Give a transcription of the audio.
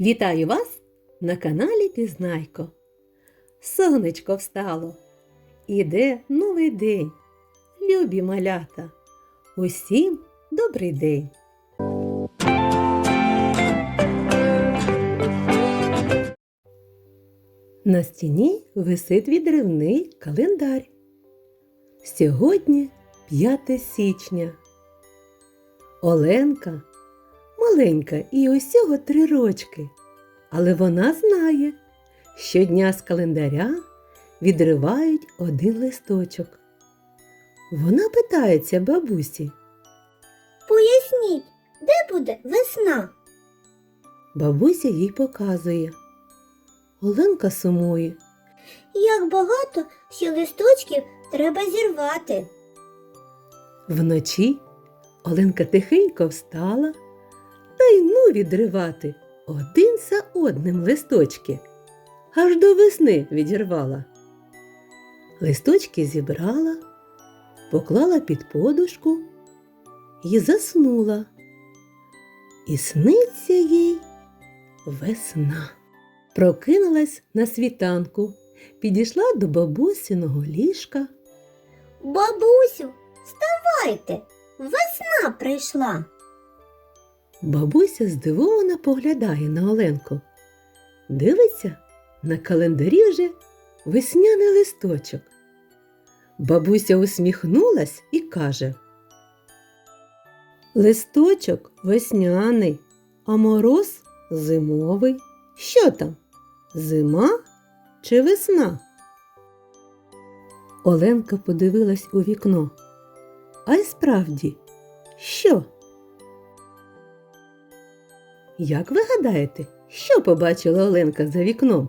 Вітаю вас на каналі Пізнайко. Сонечко встало. Іде новий день. Любі малята. Усім добрий день. На стіні висить відривний календар. Сьогодні 5 січня. Оленка маленька і усього три рочки, але вона знає, щодня з календаря відривають один листочок. Вона питається бабусі. Поясніть, де буде весна? Бабуся їй показує. Оленка сумує. Як багато ще листочків треба зірвати. Вночі Оленка тихенько встала та й ну відривати один за одним листочки. Аж до весни відірвала. Листочки зібрала, поклала під подушку і заснула. І сниться їй весна. Прокинулась на світанку, підійшла до бабусиного ліжка. Бабусю, вставайте, весна прийшла. Бабуся здивовано поглядає на Оленку. Дивиться, на календарі вже весняний листочок. Бабуся усміхнулась і каже: Листочок весняний, а мороз зимовий. Що там? Зима чи весна? Оленка подивилась у вікно. А й справді, що? Як ви гадаєте, що побачила Оленка за вікном?